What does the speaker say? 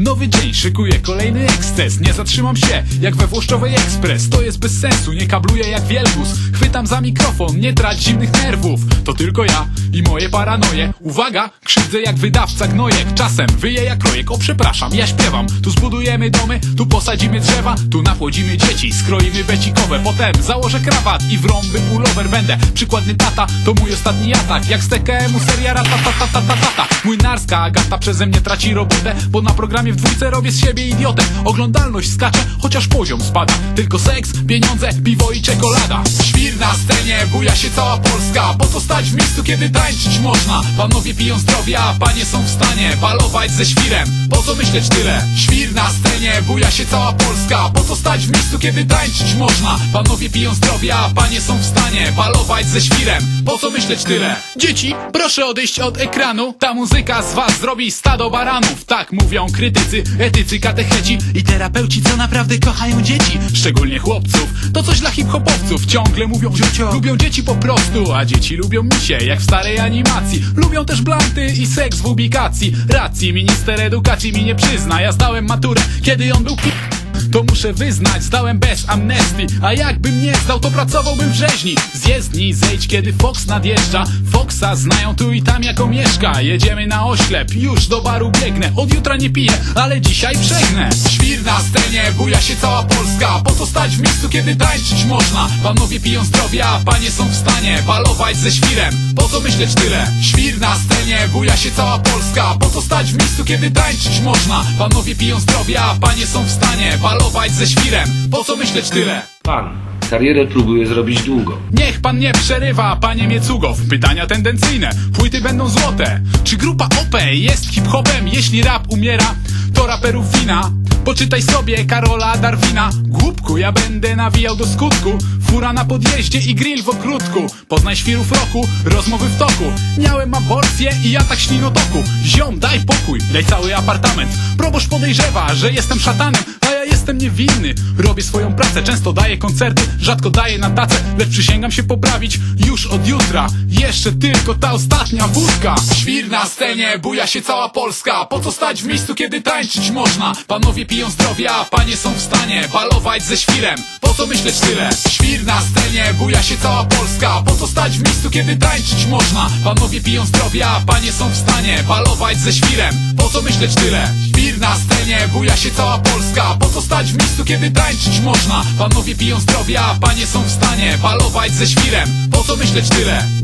Nowy dzień, szykuję kolejny eksces. Nie zatrzymam się, jak we Włoszczowej Ekspres. To jest bez sensu, nie kabluję jak wielbus. Chwytam za mikrofon, nie trać zimnych nerwów. To tylko ja i moje paranoje. Uwaga, krzywdzę jak wydawca gnojek. Czasem wyję jak rojek, o przepraszam, ja śpiewam. Tu zbudujemy domy, tu posadzimy drzewa Tu napłodzimy dzieci, skroimy becikowe Potem założę krawat i w rąby pullover będę. Przykładny tata, to mój ostatni atak. Jak z TKM-u seria ratatatatata Młynarska Agata przeze mnie traci robotę Bo na programie w dwójce robię z siebie idiotę. Oglądalność skacze, chociaż poziom spada. Tylko seks, pieniądze, piwo i czekolada. Świr na scenie, buja się cała Polska. Po co stać w miejscu, kiedy tańczyć można? Panowie piją zdrowie, a panie są w stanie Balować ze świrem, po co myśleć tyle? Świr na scenie, buja się cała Polska. Po co stać w miejscu, kiedy tańczyć można? Panowie piją zdrowie, a panie są w stanie Balować ze świrem, po co myśleć tyle? Dzieci, proszę odejść od ekranu. Ta muzyka z was zrobi stado baranów. Tak mówią krytycy, etycy, katecheci I terapeuci, co naprawdę kochają dzieci Szczególnie chłopców. To coś dla hip-hopowców. Ciągle mówią, lubią dzieci po prostu A dzieci lubią misie, jak w starej animacji. Lubią też blanty i seks w ubikacji. Racji, minister edukacji mi nie przyzna. Ja zdałem maturę, kiedy on był pi... To muszę wyznać, zdałem bez amnestii. A jakbym nie zdał, to pracowałbym w rzeźni. Z jezdni zejdź, kiedy Fox nadjeżdża. Foxa znają tu i tam jako mieszka Jedziemy na oślep, już do baru biegnę. Od jutra nie piję, ale dzisiaj przegnę. Świr na scenie, buja się cała Polska. Po co stać w miejscu, kiedy tańczyć można? Panowie piją zdrowie, a panie są w stanie Balować ze świrem, po co myśleć tyle? Świr na scenie, buja się cała Polska. Po co stać w miejscu, kiedy tańczyć można? Panowie piją zdrowie, a panie są w stanie Balować ze świrem, po co myśleć tyle? Pan karierę próbuje zrobić długo. Niech pan nie przerywa, panie Miecugow Pytania tendencyjne, płyty będą złote Czy grupa OP jest hip-hopem? Jeśli rap umiera, to raperów wina Poczytaj sobie Karola Darwina Głupku, ja będę nawijał do skutku Fura na podjeździe i grill w ogródku. Poznaj świrów roku, rozmowy w toku. Miałem aborcję i atak ślinotoku Ziom, daj pokój, daj cały apartament. Proboszcz podejrzewa, że jestem szatanem A ja jestem niewinny, robię swoją pracę Często daję koncerty, rzadko daję na tacę Lecz przysięgam się poprawić już od jutra. Jeszcze tylko ta ostatnia wódka. Świr na scenie, buja się cała Polska. Po co stać w miejscu, kiedy tańczyć można? Panowie piją zdrowie, a panie są w stanie Balować ze świrem, co myśleć tyle? Świr na scenie, buja się cała Polska Po co stać w miejscu, kiedy tańczyć można? Panowie piją zdrowie, a panie są w stanie Balować ze świrem, po co myśleć tyle? Świr na scenie, buja się cała Polska Po co stać w miejscu, kiedy tańczyć można? Panowie piją zdrowie, a panie są w stanie Balować ze świrem, po co myśleć tyle?